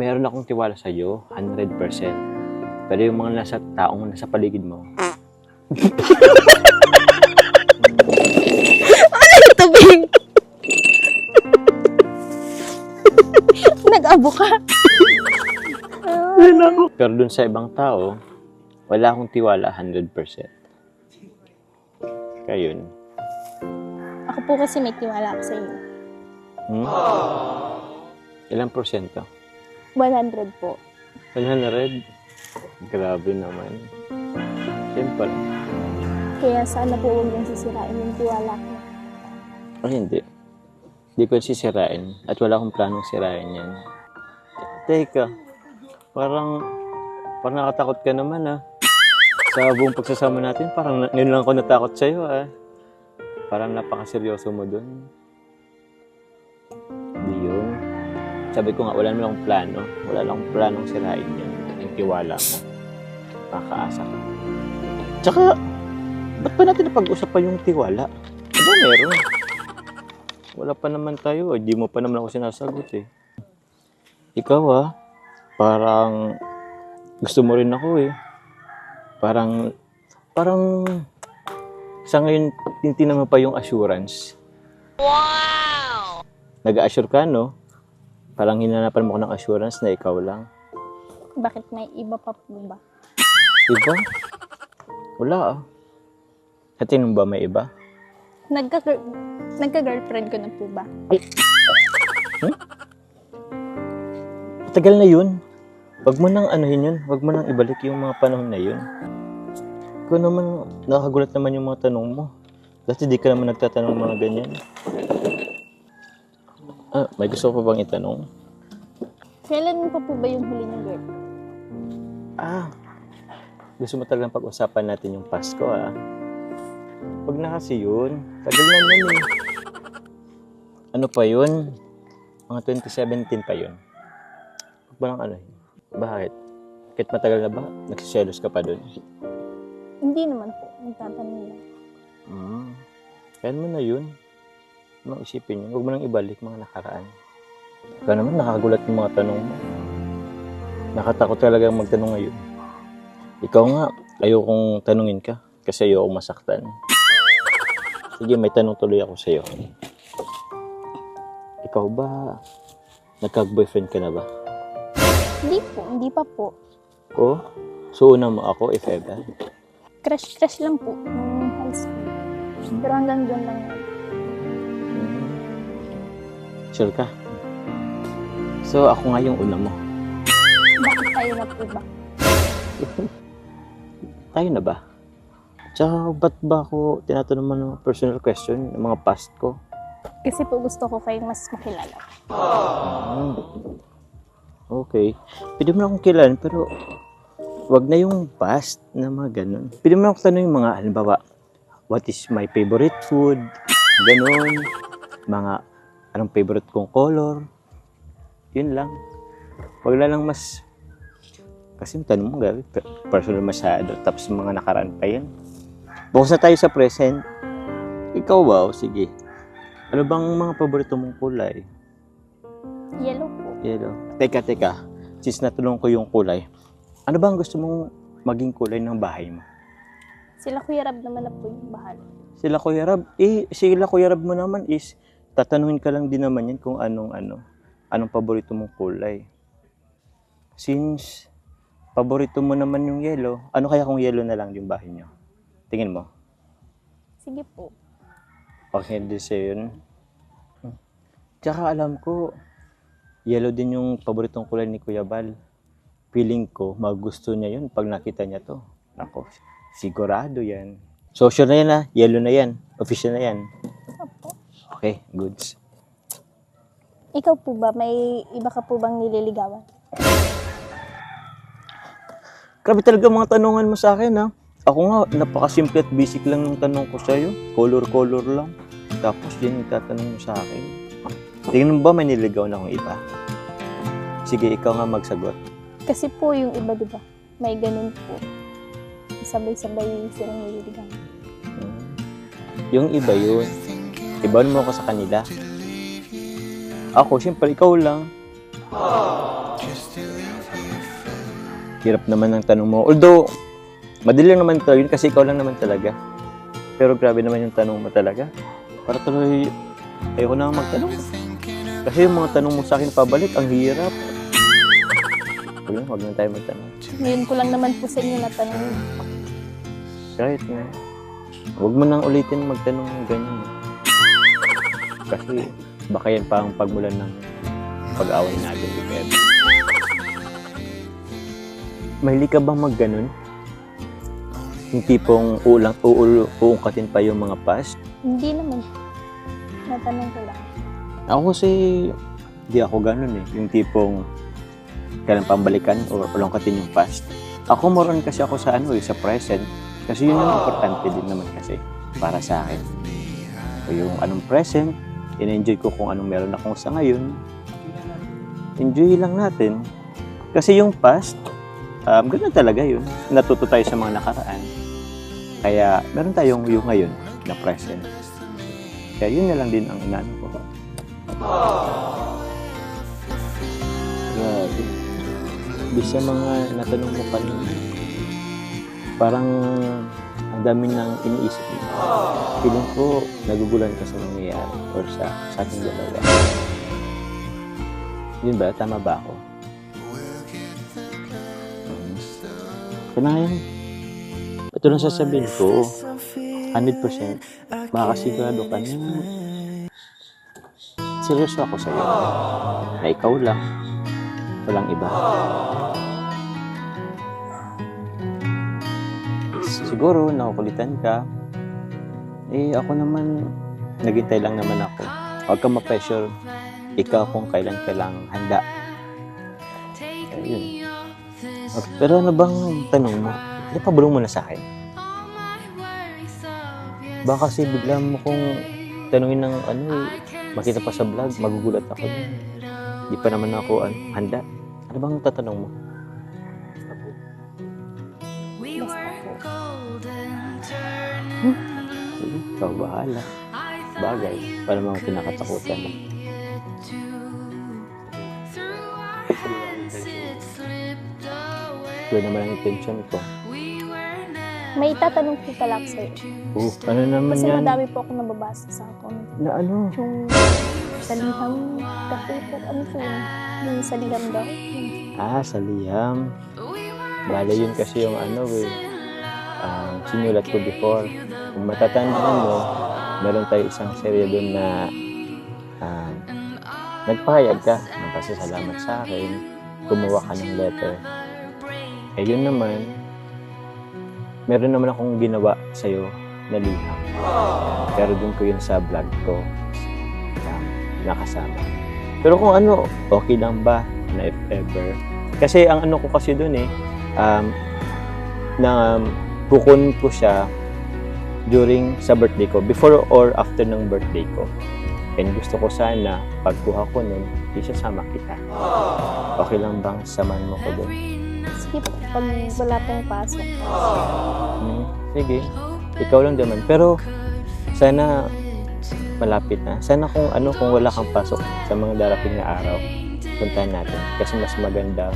meron akong tiwala sa iyo, 100%. Pero yung mga nasa taong nasa paligid mo, Tubig! Nag-abo ka. pero dun sa ibang tao, wala akong tiwala 100%. Kaya yun. Ako po kasi may tiwala ako sa iyo. Hmm? Ilang porsyento? 100 po. 100? Grabe naman. Simple. Kaya sana po huwag niyong sisirain yung tiwala ko. Ay, hindi. Hindi ko sisirain. At wala akong planong sirain yan. Teka, parang, parang nakatakot ka naman ah. Sa buong pagsasama natin, parang ngayon lang ako natakot sa'yo ah. Parang napakaseryoso mo dun. Sabi ko nga, wala naman akong plano. Wala lang planong sirain yan. Yung tiwala mo. Makakaasa ka. Tsaka, ba't pa natin napag-usapan yung tiwala? Ano meron? Wala pa naman tayo. Hindi mo pa naman ako sinasagot eh. Ikaw ah, parang gusto mo rin ako eh. Parang, parang sa ngayon, tinitingnan mo pa yung assurance. Wow! Nag-assure ka, no? Parang hinanapan mo ko ng assurance na ikaw lang. Bakit may iba pa po ba? Iba? Wala ah. Sa tingin mo ba may iba? Nagka Nagka-girlfriend ko na po ba? Tagal na yun. Wag mo nang anuhin yun. Wag mo nang ibalik yung mga panahon na yun. Ikaw naman, nakakagulat naman yung mga tanong mo. Dati di ka naman nagtatanong mga ganyan. Ah, may gusto pa bang itanong? Kailan pa po ba yung huli niyong girlfriend? Ah, gusto mo talagang pag-usapan natin yung Pasko ah. Wag na kasi yun. Tagal na yun eh. Ano pa yun? Mga 2017 pa yun. Huwag ba lang ano yun? Bakit? Kahit matagal na ba? Nagsiselos ka pa dun? Hindi naman po. Nagtatanong lang. Mm. Kaya mo na yun. Ano isipin yun? Huwag mo nang ibalik mga nakaraan. Ikaw naman nakakagulat yung mga tanong mo. Nakatakot talaga magtanong ngayon. Ikaw nga, ayokong tanungin ka kasi ayokong masaktan. Sige, may tanong tuloy ako sa'yo. Ikaw ba, nagkag-boyfriend ka na ba? Hindi po. Hindi pa po. O, so una mo ako if ever. Crush-crush lang po. Nung high school. Pero hanggang doon lang. Sure ka? So, ako nga yung una mo. Bakit tayo na po ba? Tayo na ba? Tsaka, ba't ba ako tinatanong mo ng personal question, ng mga past ko? Kasi po gusto ko kayong mas makilala. Hmm. Okay. Pwede mo na akong kilalan, pero wag na yung past na mga ganun. Pwede mo na akong tanong yung mga, halimbawa, what is my favorite food? Ganun. Mga, anong favorite kong color? Yun lang. Wag na lang mas, kasi yung tanong mo, gabi, per- personal masyado. Tapos mga nakaraan pa yan. Bukas na tayo sa present. Ikaw ba? O, sige. Ano bang mga paborito mong kulay? Yellow po. Yellow. Teka, teka. Since natulong ko yung kulay, ano ba ang gusto mong maging kulay ng bahay mo? Sila Kuya Rab naman na po yung bahal. Sila Kuya Rab, eh, sila Kuya Rab mo naman is, tatanungin ka lang din naman yan kung anong ano, anong paborito mong kulay. Since, paborito mo naman yung yellow, ano kaya kung yellow na lang yung bahay niyo? Tingin mo? Sige po. Okay, din sa'yo yun. Hmm. Tsaka alam ko, yellow din yung paboritong kulay ni Kuya Bal. Feeling ko, magusto niya yun pag nakita niya to. Nako, sigurado yan. So, sure na yan ha. Yellow na yan. Official na yan. Okay, goods. Ikaw po ba, may iba ka po bang nililigawan? Grabe talaga mga tanungan mo sa akin ha. Ako nga, napakasimple at basic lang ng tanong ko sa'yo. Color-color lang. Tapos yan yung tatanong mo sa akin. Tingnan mo ba may niligaw na akong iba? Sige, ikaw nga magsagot. Kasi po yung iba, di ba? May ganun po. Sabay-sabay silang nililigawan. Hmm. Yung iba yun. Iba mo ako sa kanila. Ako, siyempre, ikaw lang. Hirap naman ng tanong mo. Although, madali lang naman to yun kasi ikaw lang naman talaga. Pero grabe naman yung tanong mo talaga. Para tuloy, ayoko na magtanong. Kasi yung mga tanong mo sa akin pabalik, ang hirap. Huwag lang, huwag na tayo magtanong. Ngayon ko lang naman po sa inyo natanong. Kahit nga. Huwag mo nang ulitin magtanong ng ganyan. Kasi baka yan pa ang pagmulan ng pag-away natin ni Pebe. Mahilig ka bang magganon? Yung tipong ulang, uul, uungkatin pa yung mga past? Hindi naman. Natanong ko lang. Ako kasi, di ako ganun eh. Yung tipong kailan pambalikan o ulungkatin yung past. Ako more on kasi ako sa ano eh, sa present. Kasi yun ang importante din naman kasi para sa akin. So, yung anong present, in-enjoy ko kung anong meron akong sa ngayon. Enjoy lang natin. Kasi yung past, um, ganun talaga yun. Natuto tayo sa mga nakaraan. Kaya meron tayong yung ngayon na present. Kaya yun na lang din ang inano ko. Grabe. Di sa mga natanong mo kanina, parang ang dami nang iniisip mo. Feeling ko, nagugulan ka sa nangyayari or sa, sa ating dalawa. Yun ba? Tama ba ako? Hmm. Kanayan. Ito lang sasabihin ko. 100% makakasigurado ka na seryoso ako sa'yo. Na ikaw lang. Walang iba. Siguro, nakukulitan ka. Eh, ako naman, naghintay lang naman ako. Huwag kang ma-pressure. Ikaw kung kailan ka lang handa. Ayun. Okay, Pero ano bang tanong mo? Napabulong mo na sa akin. Baka kasi bigla mo kung tanungin ng ano eh, makita pa sa vlog, magugulat ako. Di pa naman ako ano, handa. Ano bang tatanong mo? Ikaw bahala. Bagay. Para mga kinakatakutan mo. Yun naman ang intention ko. May tatanong po pala ako sa'yo. Oh, ano naman Kasi yan? madami po ako nababasa sa comment. Na ano? Yung saliham kape po. Ano po yun? Yung saliham daw. Ah, sa liham. Bale yun kasi yung ano eh. ah, sinulat ko before. Kung matatandaan mo, meron tayo isang serye doon na ah, nagpahayag ka ng pasasalamat sa akin, gumawa ka ng letter. Eh yun naman, meron naman akong ginawa sa'yo na liham. Pero doon ko yun sa vlog ko um, nakasama. Pero kung ano, okay lang ba na if ever? Kasi ang ano ko kasi doon eh, um, na um, bukon ko siya during sa birthday ko, before or after ng birthday ko. And gusto ko sana, pagkuha ko nun, isasama kita. Okay lang bang samahan mo ko doon? Sige po, pag wala pong pasok. Hmm, sige, ikaw lang naman. Pero, sana malapit na. Sana kung ano, kung wala kang pasok sa mga darating na araw, puntahan natin. Kasi mas maganda,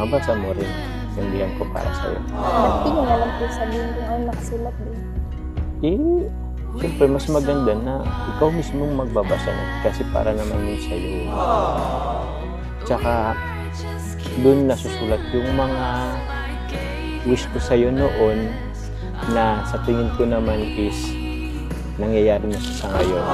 mabasa mo rin yung ko para sa'yo. Nyo na lang po sabihin kung ano nakasulat doon? Eh, siyempre, mas maganda na ikaw mismo magbabasa na kasi para naman yun sa'yo. Tsaka, doon nasusulat yung mga wish ko sa'yo noon na sa tingin ko naman is nangyayari na siya sa ngayon.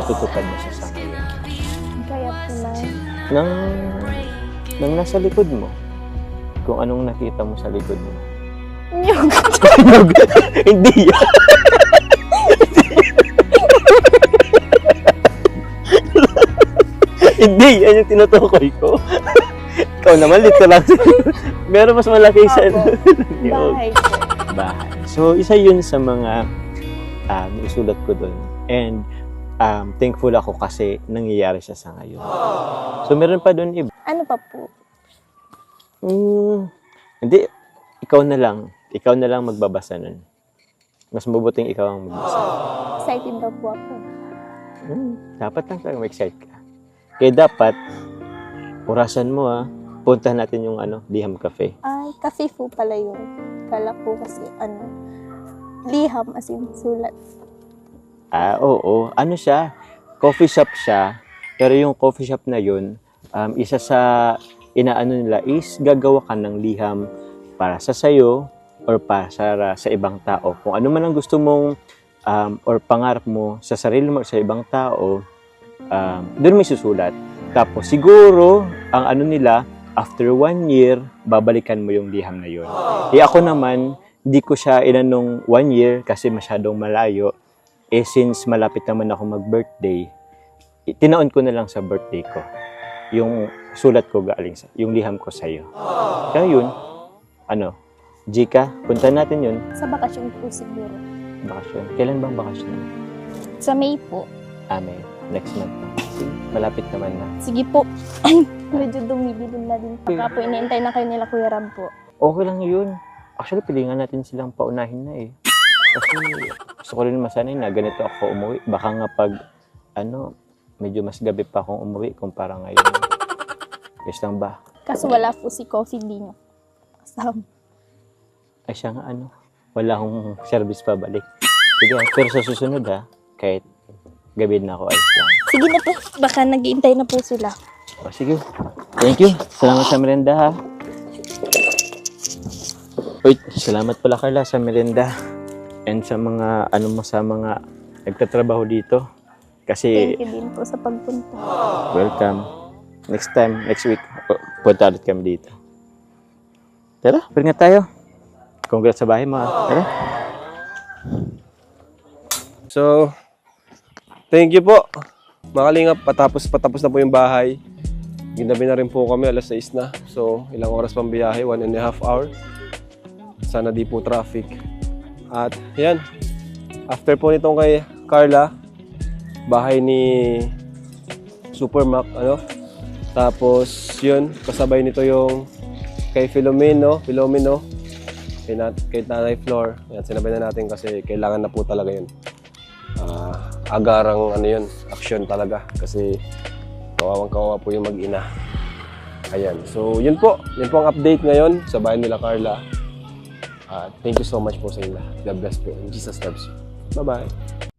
Natutupad na siya sa ngayon. Kaya po na, Nang, nang nasa likod mo, kung anong nakita mo sa likod mo. yung Hindi yan. Hindi, yan yung tinutukoy ko. Ikaw naman, lito lang. Meron mas malaki sa bahay bahay. So, isa yun sa mga um, isulat ko doon. And um, thankful ako kasi nangyayari siya sa ngayon. So, meron pa doon iba. Ano pa po? Mm, hindi, ikaw na lang. Ikaw na lang magbabasa nun. Mas mabuting ikaw ang magbasa. Excited daw po ako. Hmm, dapat lang talaga ma-excite ka. Kaya dapat, orasan mo ah. puntahan natin yung ano, Liham Cafe. Ay, cafe po pala yun. Kala po kasi, ano, liham as in sulat. Ah, oo. Ano siya? Coffee shop siya. Pero yung coffee shop na yun, um, isa sa inaano nila is gagawa ka ng liham para sa sayo or para sa, sa ibang tao. Kung ano man ang gusto mong um, or pangarap mo sa sarili mo or sa ibang tao, um, doon may susulat. Tapos siguro, ang ano nila, after one year, babalikan mo yung liham na yun. Eh ako naman, hindi ko siya inanong one year kasi masyadong malayo. Eh since malapit naman ako mag-birthday, i- tinaon ko na lang sa birthday ko. Yung sulat ko galing sa, yung liham ko sa'yo. Kaya yun, ano, Jika, punta natin yun. Sa bakasyon po siguro. Bakasyon. Kailan bang bakasyon? Sa May po. Ah, may next month. Sige, Malapit naman na. Sige po. Ay, medyo dumidilim na din. Baka po iniintay na kayo nila Kuya Ram po. Okay lang yun. Actually, pilingan natin silang paunahin na eh. Kasi gusto ko rin masanay na ganito ako umuwi. Baka nga pag, ano, medyo mas gabi pa akong umuwi kumpara ngayon. Yes lang ba? Kaso wala po si Coffee di nyo. Kasama. Ay siya nga ano, wala akong service pa balik. Sige, ah, pero sa susunod ha, kahit gabi na ako, ayos lang. Sige na po. Baka naghihintay na po sila. O, sige. Thank you. Salamat sa merenda ha. Uy, salamat pala Carla sa merenda. And sa mga, ano mo sa mga nagtatrabaho dito. Kasi, Thank you din po sa pagpunta. welcome. Next time, next week, o, punta ulit kami dito. Tara, nga tayo. Congrats sa bahay mo. Tara. So, thank you po. Mga kalingap, patapos patapos na po yung bahay. Ginabi na rin po kami, alas 6 na. So, ilang oras pang biyahe, one and a half hour. Sana di po traffic. At yan, after po nitong kay Carla, bahay ni Supermac, ano? Tapos, yun, kasabay nito yung kay Filomeno, Filomeno, kay, nat kay Nanay Flor. Yan, sinabay na natin kasi kailangan na po talaga yun ah, agarang ano yun, action talaga kasi kawawang kawawa po yung mag-ina. Ayan. So, yun po. Yun po ang update ngayon sa bahay nila Carla. Ah, thank you so much po sa inyo. God bless po. And Jesus loves you. Bye-bye.